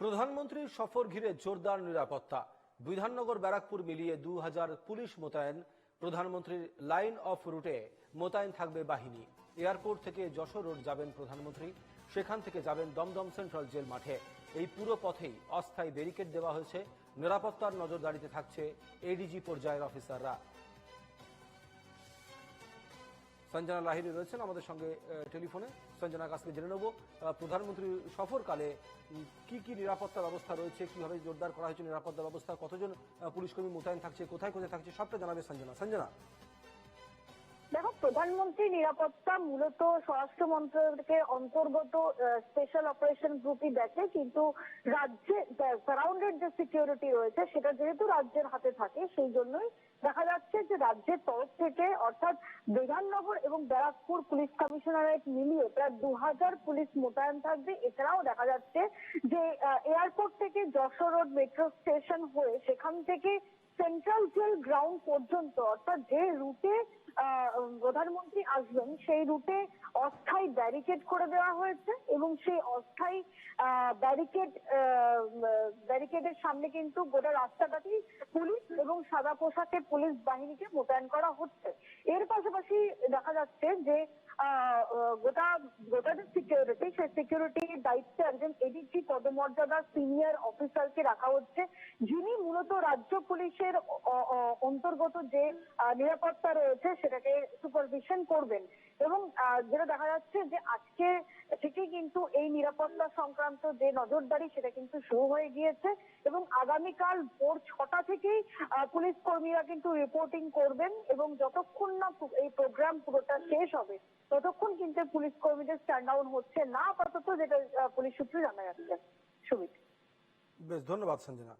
প্রধানমন্ত্রীর সফর ঘিরে জোরদার নিরাপত্তা। বিধাননগর ব্যারাকপুর মিলিয়ে দু হাজার পুলিশ মোতায়েন। প্রধানমন্ত্রীর লাইন অফ রুটে মোতায়েন থাকবে বাহিনী। এয়ারপোর্ট থেকে যশোর রোড যাবেন প্রধানমন্ত্রী। সেখান থেকে যাবেন দমদম সেন্ট্রাল জেল মাঠে। এই পুরো পথেই অস্থায়ী ব্যারিকেড দেওয়া হয়েছে। নিরাপত্তার নজরদারিতে থাকছে এডিজি পর্যায়ের অফিসাররা। সঞ্জনা লাহিরি রয়েছেন আমাদের সঙ্গে টেলিফোনে। সঞ্জনার কাছকে জেনে নেব প্রধানমন্ত্রীর সফরকালে কি কি নিরাপত্তা ব্যবস্থা রয়েছে, কীভাবে জোরদার করা হয়েছে নিরাপত্তা ব্যবস্থা, কতজন পুলিশকর্মী মোতায়েন থাকছে, কোথায় কোথায় থাকছে, সবটা জানাবে সঞ্জনা। সঞ্জনা দেখো, প্রধানমন্ত্রী নিরাপত্তা মূলত স্বরাষ্ট্র মন্ত্রকের অন্তর্গত স্পেশাল অপারেশন গ্রুপই দেখে, কিন্তু রাজ্যে সারাউন্ডেড যে সিকিউরিটি রয়েছে, সেটা যেহেতু রাজ্যের হাতে থাকে, সেই জন্যই দেখা যাচ্ছে যে রাজ্যের তরফ থেকে, অর্থাৎ বিধাননগর এবং ব্যারাকপুর পুলিশ কমিশনারেট মিলিয়ে প্রায় দু হাজার পুলিশ মোতায়েন থাকবে। এছাড়াও দেখা যাচ্ছে যে এয়ারপোর্ট থেকে যশোর রোড মেট্রো স্টেশন হয়ে সেখান থেকে সেন্ট্রাল জেল গ্রাউন্ড পর্যন্ত, অর্থাৎ যে রুটে প্রধানমন্ত্রী আসবেন, সেই রুটে অস্থায়ী ব্যারিকেড করে দেওয়া হয়েছে এবং সেই অস্থায়ী ব্যারিকেড ব্যারিকেডের সামনে কিন্তু গোটা রাস্তাটাতেই পুলিশ এবং সাদা পোশাকে পুলিশ বাহিনীকে মোতায়েন করা হচ্ছে। এর পাশাপাশি দেখা যাচ্ছে যে গোটা গোটা যে সিকিউরিটি সেই সিকিউরিটির দায়িত্বে একজন এডিজি পদমর্যাদার সিনিয়র অফিসারকে রাখা হচ্ছে, যিনি মূলত রাজ্য পুলিশের অন্তর্গত যে নিরাপত্তা রয়েছে সেটাকে সুপারভিশন করবেন। এবং যেটা দেখা যাচ্ছে যে আজকে থেকেই কিন্তু এই নিরাপত্তা সংক্রান্ত যে নজরদারি সেটা কিন্তু শুরু হয়ে গিয়েছে এবং আগামীকাল ভোর ছটা থেকেই পুলিশ কর্মীরা কিন্তু রিপোর্টিং করবেন এবং যতক্ষণ না এই প্রোগ্রাম পুরোটা শেষ হবে, ততক্ষণ কিন্তু পুলিশ কর্মীদের স্ট্যান্ড ডাউন হচ্ছে না আপাতত, যেটা পুলিশ সূত্রে জানা যাচ্ছে। সুমিত। বেশ, ধন্যবাদ সঞ্জনা।